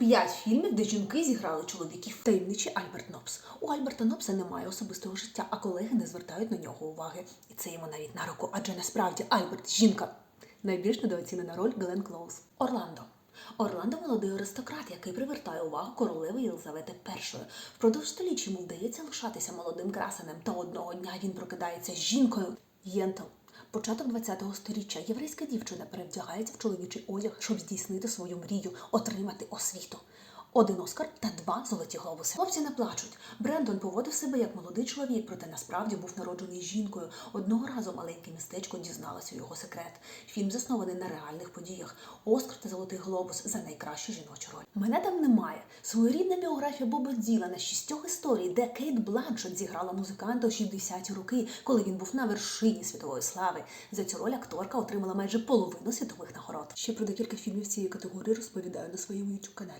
5 фільмів, де жінки зіграли чоловіків. Таємничий Альберт Нопс. У Альберта Нопса немає особистого життя, а колеги не звертають на нього уваги. І це йому навіть на руку, адже насправді Альберт жінка. Найбільш недооцінена роль Глен Клоуз. Орландо. Орландо молодий аристократ, який привертає увагу королеви Єлизавети І. Впродовж століть йому вдається лишатися молодим красенем, та одного дня він прокидається жінкою. Єнтел. Початок 20-го сторіччя єврейська дівчина перевдягається в чоловічий одяг, щоб здійснити свою мрію, отримати освіту. Один Оскар та два золоті глобуси. Хлопці не плачуть. Брендон поводив себе як молодий чоловік, проте насправді був народжений жінкою. Одного разу маленьке містечко дізналося його секрет. Фільм заснований на реальних подіях. Оскар та золотий глобус за найкращу жіночу роль. Мене там немає. Своєрідна біографія Боба Ділана з шістьох історій, де Кейт Бланшет зіграла музиканта у 60-ті роки, коли він був на вершині світової слави. За цю роль акторка отримала майже половину світових нагород. Ще про декілька фільмів цієї категорії розповідаю на своєму youtube каналі.